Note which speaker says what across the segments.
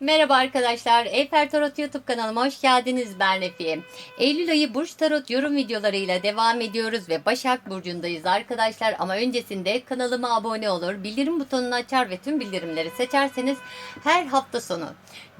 Speaker 1: Merhaba arkadaşlar, Eyfer Tarot YouTube kanalıma hoş geldiniz. Ben Refiye. Eylül ayı Burç Tarot yorum videolarıyla devam ediyoruz ve Başak Burcu'ndayız arkadaşlar. Ama öncesinde kanalıma abone olur, bildirim butonunu açar ve tüm bildirimleri seçerseniz her hafta sonu,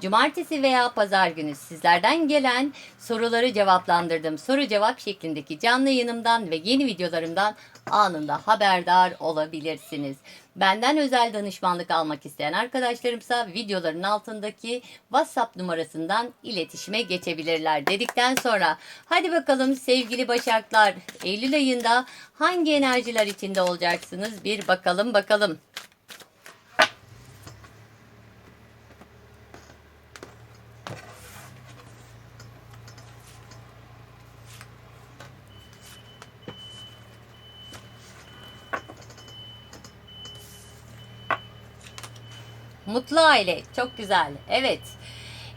Speaker 1: cumartesi veya pazar günü sizlerden gelen soruları cevaplandırdığım soru cevap şeklindeki canlı yayınımdan ve yeni videolarımdan anında haberdar olabilirsiniz. Benden özel danışmanlık almak isteyen arkadaşlarımsa videoların altındaki WhatsApp numarasından iletişime geçebilirler dedikten sonra hadi bakalım sevgili Başaklar Eylül ayında hangi enerjiler içinde olacaksınız bir bakalım bakalım. Mutlu aile çok güzel. Evet.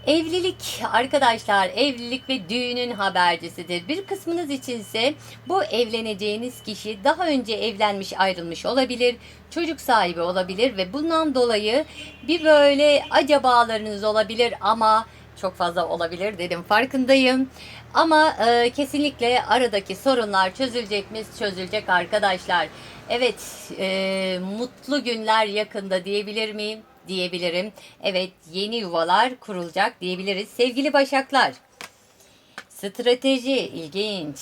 Speaker 1: Evlilik arkadaşlar evlilik ve düğünün habercisidir. Bir kısmınız içinse bu evleneceğiniz kişi daha önce evlenmiş ayrılmış olabilir. Çocuk sahibi olabilir ve bundan dolayı bir böyle acabalarınız olabilir ama çok fazla olabilir dedim farkındayım. Ama e, kesinlikle aradaki sorunlar çözülecek mi? Çözülecek arkadaşlar. Evet e, mutlu günler yakında diyebilir miyim? Diyebilirim. Evet yeni yuvalar kurulacak diyebiliriz. Sevgili Başaklar. Strateji ilginç.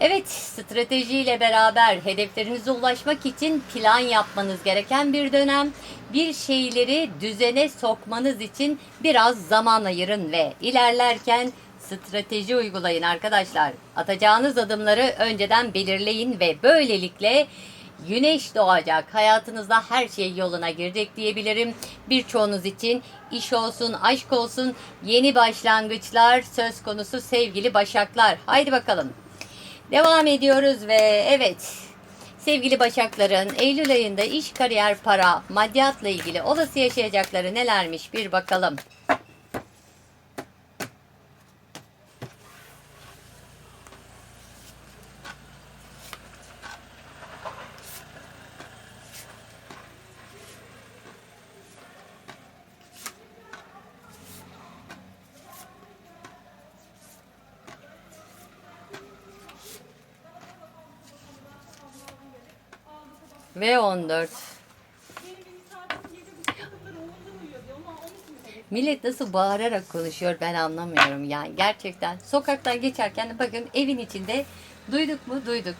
Speaker 1: Evet, stratejiyle beraber hedeflerinize ulaşmak için plan yapmanız gereken bir dönem. Bir şeyleri düzene sokmanız için biraz zaman ayırın ve ilerlerken strateji uygulayın arkadaşlar. Atacağınız adımları önceden belirleyin ve böylelikle Güneş doğacak. Hayatınızda her şey yoluna girecek diyebilirim. Birçoğunuz için iş olsun, aşk olsun, yeni başlangıçlar söz konusu sevgili başaklar. Haydi bakalım. Devam ediyoruz ve evet sevgili başakların Eylül ayında iş, kariyer, para, maddiyatla ilgili olası yaşayacakları nelermiş bir bakalım. Ve 14. Millet nasıl bağırarak konuşuyor ben anlamıyorum yani gerçekten. Sokaktan geçerken bakın evin içinde duyduk mu duyduk.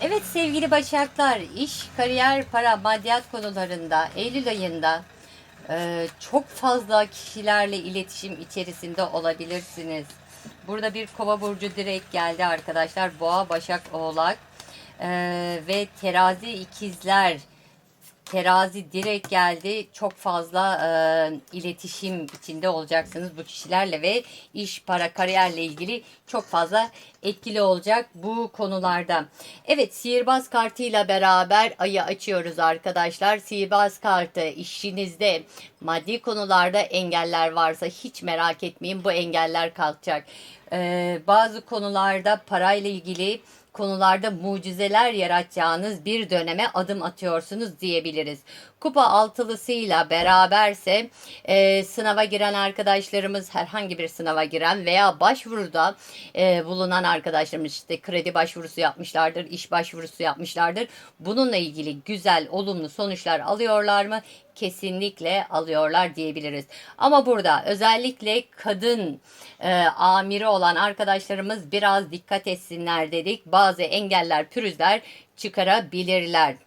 Speaker 1: Evet sevgili Başaklar, iş, kariyer, para, maddiyat konularında Eylül ayında e, çok fazla kişilerle iletişim içerisinde olabilirsiniz. Burada bir kova burcu direkt geldi arkadaşlar. Boğa, Başak, Oğlak e, ve terazi ikizler Terazi direkt geldi. Çok fazla e, iletişim içinde olacaksınız bu kişilerle ve iş, para, kariyerle ilgili çok fazla etkili olacak bu konularda. Evet, sihirbaz kartıyla beraber ayı açıyoruz arkadaşlar. Sihirbaz kartı işinizde maddi konularda engeller varsa hiç merak etmeyin bu engeller kalkacak. E, bazı konularda parayla ilgili konularda mucizeler yaratacağınız bir döneme adım atıyorsunuz diyebiliriz. Kupa altılısıyla beraberse e, sınava giren arkadaşlarımız herhangi bir sınava giren veya başvuruda e, bulunan arkadaşlarımız işte kredi başvurusu yapmışlardır, iş başvurusu yapmışlardır. Bununla ilgili güzel, olumlu sonuçlar alıyorlar mı? kesinlikle alıyorlar diyebiliriz. Ama burada özellikle kadın e, amiri olan arkadaşlarımız biraz dikkat etsinler dedik. Bazı engeller, pürüzler çıkarabilirler.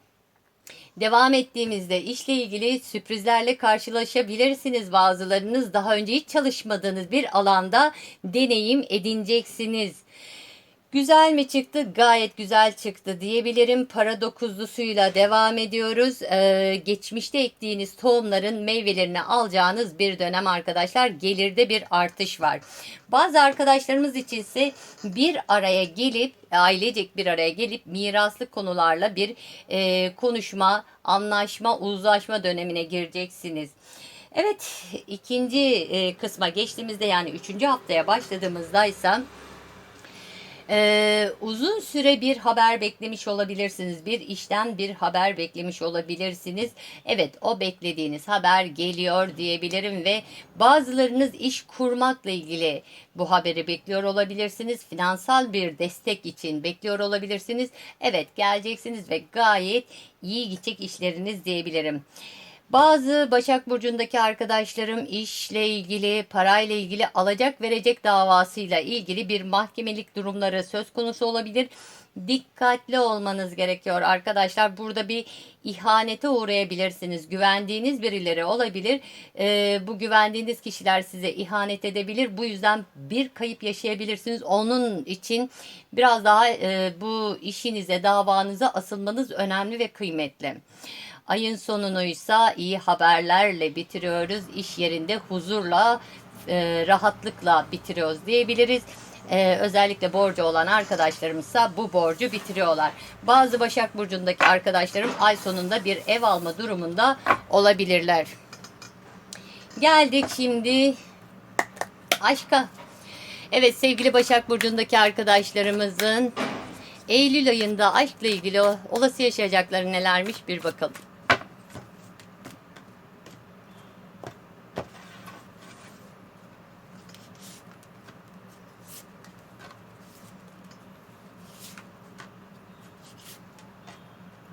Speaker 1: Devam ettiğimizde işle ilgili sürprizlerle karşılaşabilirsiniz. Bazılarınız daha önce hiç çalışmadığınız bir alanda deneyim edineceksiniz. Güzel mi çıktı? Gayet güzel çıktı diyebilirim. Para dokuzlusuyla devam ediyoruz. Ee, geçmişte ektiğiniz tohumların meyvelerini alacağınız bir dönem arkadaşlar. Gelirde bir artış var. Bazı arkadaşlarımız için ise bir araya gelip ailecek bir araya gelip miraslı konularla bir e, konuşma, anlaşma, uzlaşma dönemine gireceksiniz. Evet ikinci e, kısma geçtiğimizde yani üçüncü haftaya başladığımızda ise Ee, uzun süre bir haber beklemiş olabilirsiniz. Bir işten bir haber beklemiş olabilirsiniz. Evet o beklediğiniz haber geliyor diyebilirim ve bazılarınız iş kurmakla ilgili bu haberi bekliyor olabilirsiniz. Finansal bir destek için bekliyor olabilirsiniz. Evet geleceksiniz ve gayet iyi gidecek işleriniz diyebilirim. Bazı Başak Burcu'ndaki arkadaşlarım işle ilgili, parayla ilgili alacak verecek davasıyla ilgili bir mahkemelik durumları söz konusu olabilir. Dikkatli olmanız gerekiyor arkadaşlar. Burada bir ihanete uğrayabilirsiniz. Güvendiğiniz birileri olabilir. Ee, bu güvendiğiniz kişiler size ihanet edebilir. Bu yüzden bir kayıp yaşayabilirsiniz. Onun için biraz daha e, bu işinize, davanıza asılmanız önemli ve kıymetli. Ayın sonunuysa iyi haberlerle bitiriyoruz. İş yerinde huzurla, e, rahatlıkla bitiriyoruz diyebiliriz. E, özellikle borcu olan arkadaşlarımızsa bu borcu bitiriyorlar. Bazı Başak Burcu'ndaki arkadaşlarım ay sonunda bir ev alma durumunda olabilirler. Geldik şimdi aşka. Evet sevgili Başak Burcu'ndaki arkadaşlarımızın Eylül ayında aşkla ilgili olası yaşayacakları nelermiş bir bakalım.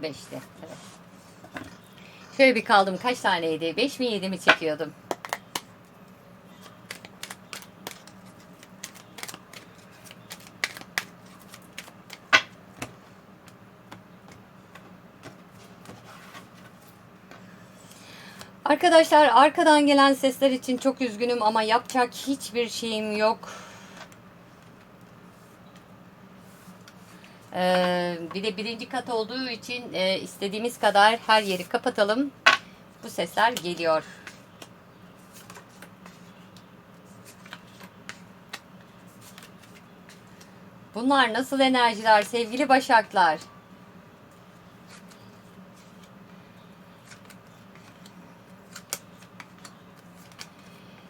Speaker 1: Beşte. Evet. Şöyle bir kaldım. Kaç taneydi? Beş mi yedi mi çekiyordum? Arkadaşlar arkadan gelen sesler için çok üzgünüm ama yapacak hiçbir şeyim yok. Ee, bir de birinci kat olduğu için e, istediğimiz kadar her yeri kapatalım. Bu sesler geliyor. Bunlar nasıl enerjiler sevgili başaklar?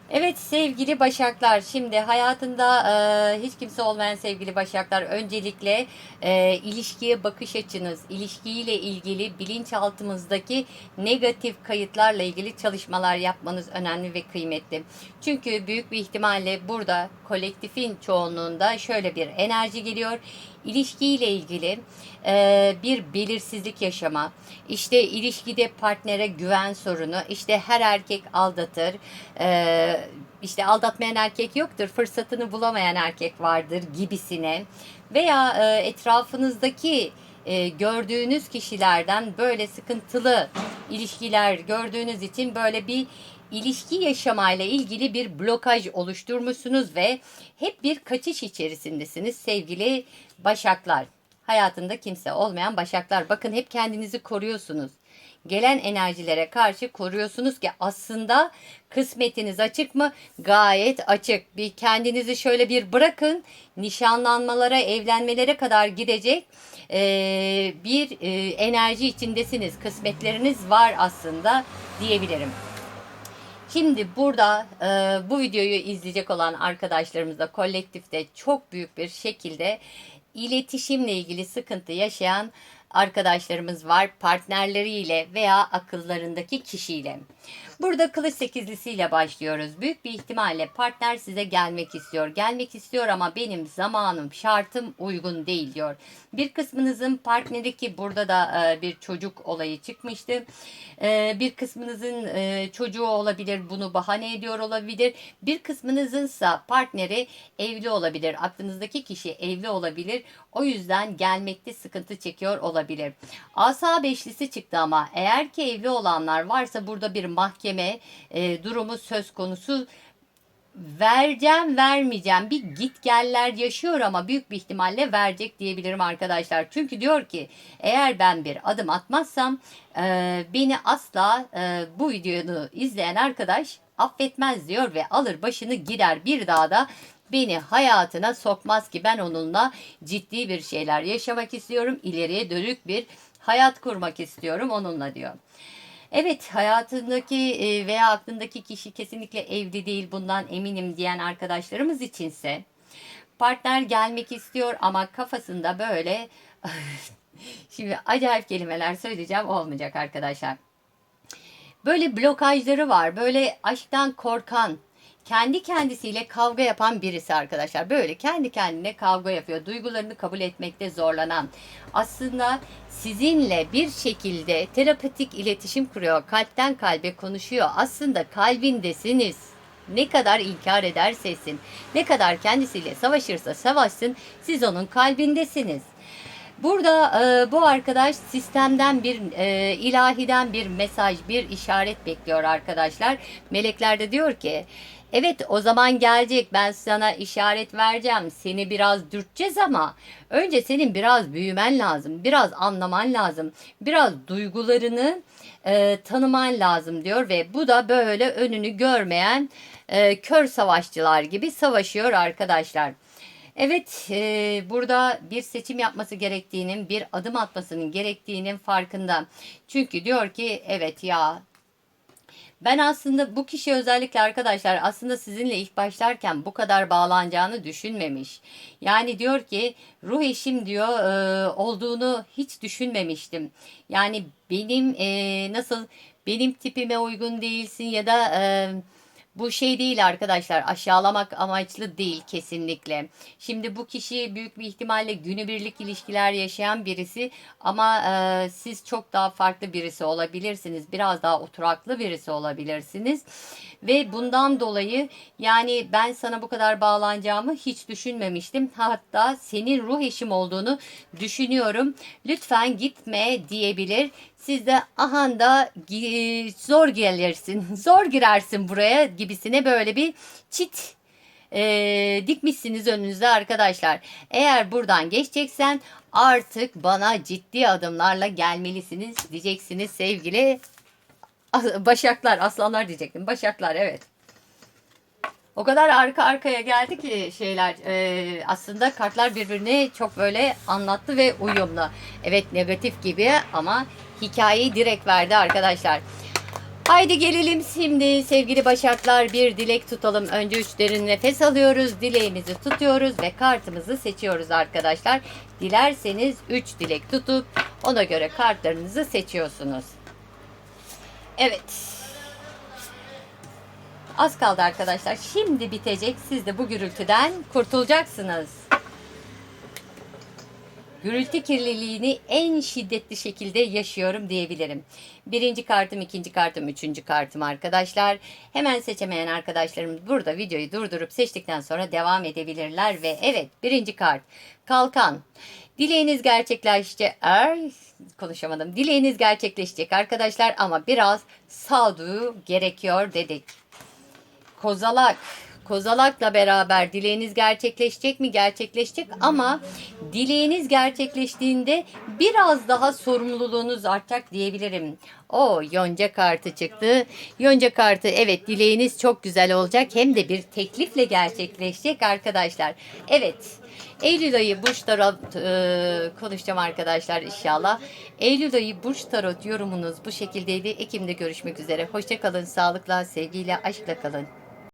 Speaker 1: Evet sevgili Başaklar şimdi hayatında e, hiç kimse olmayan sevgili Başaklar öncelikle e, ilişkiye bakış açınız, ilişkiyle ilgili bilinçaltımızdaki negatif kayıtlarla ilgili çalışmalar yapmanız önemli ve kıymetli. Çünkü büyük bir ihtimalle burada kolektifin çoğunluğunda şöyle bir enerji geliyor ilişkiyle ilgili e, bir belirsizlik yaşama, işte ilişkide partnere güven sorunu, işte her erkek aldatır, e, işte aldatmayan erkek yoktur, fırsatını bulamayan erkek vardır gibisine veya e, etrafınızdaki e, gördüğünüz kişilerden böyle sıkıntılı ilişkiler gördüğünüz için böyle bir ilişki yaşamayla ilgili bir blokaj oluşturmuşsunuz ve hep bir kaçış içerisindesiniz sevgili başaklar. Hayatında kimse olmayan başaklar. Bakın hep kendinizi koruyorsunuz. Gelen enerjilere karşı koruyorsunuz ki aslında kısmetiniz açık mı? Gayet açık. Bir kendinizi şöyle bir bırakın. Nişanlanmalara, evlenmelere kadar gidecek ee, bir e, enerji içindesiniz. Kısmetleriniz var aslında diyebilirim. Şimdi burada e, bu videoyu izleyecek olan arkadaşlarımız da kolektifte çok büyük bir şekilde iletişimle ilgili sıkıntı yaşayan arkadaşlarımız var partnerleriyle veya akıllarındaki kişiyle. Burada kılıç sekizlisiyle başlıyoruz. Büyük bir ihtimalle partner size gelmek istiyor. Gelmek istiyor ama benim zamanım, şartım uygun değil diyor. Bir kısmınızın partneri ki burada da e, bir çocuk olayı çıkmıştı. E, bir kısmınızın e, çocuğu olabilir, bunu bahane ediyor olabilir. Bir kısmınızınsa partneri evli olabilir. Aklınızdaki kişi evli olabilir. O yüzden gelmekte sıkıntı çekiyor olabilir. Asa beşlisi çıktı ama eğer ki evli olanlar varsa burada bir mahkeme e, durumu söz konusu vereceğim vermeyeceğim bir git geller yaşıyor ama büyük bir ihtimalle verecek diyebilirim arkadaşlar. Çünkü diyor ki eğer ben bir adım atmazsam e, beni asla e, bu videoyu izleyen arkadaş affetmez diyor ve alır başını gider bir daha da beni hayatına sokmaz ki ben onunla ciddi bir şeyler yaşamak istiyorum. ileriye dönük bir hayat kurmak istiyorum onunla diyor. Evet hayatındaki e, veya aklındaki kişi kesinlikle evli değil bundan eminim diyen arkadaşlarımız içinse Partner gelmek istiyor ama kafasında böyle şimdi acayip kelimeler söyleyeceğim olmayacak arkadaşlar. Böyle blokajları var. Böyle aşktan korkan, kendi kendisiyle kavga yapan birisi arkadaşlar. Böyle kendi kendine kavga yapıyor. Duygularını kabul etmekte zorlanan. Aslında sizinle bir şekilde terapetik iletişim kuruyor. Kalpten kalbe konuşuyor. Aslında kalbindesiniz. Ne kadar inkar ederse etsin, ne kadar kendisiyle savaşırsa savaşsın, siz onun kalbindesiniz. Burada e, bu arkadaş sistemden bir e, ilahiden bir mesaj, bir işaret bekliyor arkadaşlar. Melekler de diyor ki Evet o zaman gelecek ben sana işaret vereceğim seni biraz dürteceğiz ama önce senin biraz büyümen lazım biraz anlaman lazım biraz duygularını e, tanıman lazım diyor ve bu da böyle önünü görmeyen e, kör savaşçılar gibi savaşıyor arkadaşlar. Evet, e, burada bir seçim yapması gerektiğinin, bir adım atmasının gerektiğinin farkında. Çünkü diyor ki evet ya ben aslında bu kişi özellikle arkadaşlar aslında sizinle ilk başlarken bu kadar bağlanacağını düşünmemiş. Yani diyor ki ruh eşim diyor e, olduğunu hiç düşünmemiştim. Yani benim e, nasıl benim tipime uygun değilsin ya da e, bu şey değil arkadaşlar aşağılamak amaçlı değil kesinlikle. Şimdi bu kişi büyük bir ihtimalle günübirlik ilişkiler yaşayan birisi ama e, siz çok daha farklı birisi olabilirsiniz. Biraz daha oturaklı birisi olabilirsiniz. Ve bundan dolayı yani ben sana bu kadar bağlanacağımı hiç düşünmemiştim. Hatta senin ruh eşim olduğunu düşünüyorum. Lütfen gitme diyebilir. Siz de ahanda gi- zor gelirsin, zor girersin buraya gibisine böyle bir çit e, dikmişsiniz önünüze arkadaşlar. Eğer buradan geçeceksen artık bana ciddi adımlarla gelmelisiniz diyeceksiniz sevgili başaklar, aslanlar diyecektim. Başaklar evet. O kadar arka arkaya geldi ki şeyler e, aslında kartlar birbirini çok böyle anlattı ve uyumlu. Evet negatif gibi ama hikayeyi direkt verdi arkadaşlar. Haydi gelelim şimdi sevgili başaklar bir dilek tutalım. Önce üç derin nefes alıyoruz. Dileğimizi tutuyoruz ve kartımızı seçiyoruz arkadaşlar. Dilerseniz 3 dilek tutup ona göre kartlarınızı seçiyorsunuz. Evet. Az kaldı arkadaşlar. Şimdi bitecek. Siz de bu gürültüden kurtulacaksınız. Gürültü kirliliğini en şiddetli şekilde yaşıyorum diyebilirim. Birinci kartım, ikinci kartım, üçüncü kartım arkadaşlar. Hemen seçemeyen arkadaşlarımız burada videoyu durdurup seçtikten sonra devam edebilirler. Ve evet birinci kart kalkan. Dileğiniz gerçekleşecek. Ay, konuşamadım. Dileğiniz gerçekleşecek arkadaşlar ama biraz sağduyu gerekiyor dedik. Kozalak. Kozalak'la beraber dileğiniz gerçekleşecek mi? Gerçekleşecek ama dileğiniz gerçekleştiğinde biraz daha sorumluluğunuz artacak diyebilirim. O yonca kartı çıktı. Yonca kartı evet dileğiniz çok güzel olacak hem de bir teklifle gerçekleşecek arkadaşlar. Evet. Eylül ayı burç tarot e, konuşacağım arkadaşlar inşallah. Eylül ayı burç tarot yorumunuz bu şekildeydi. Ekim'de görüşmek üzere. Hoşçakalın, sağlıkla, sevgiyle, aşkla kalın.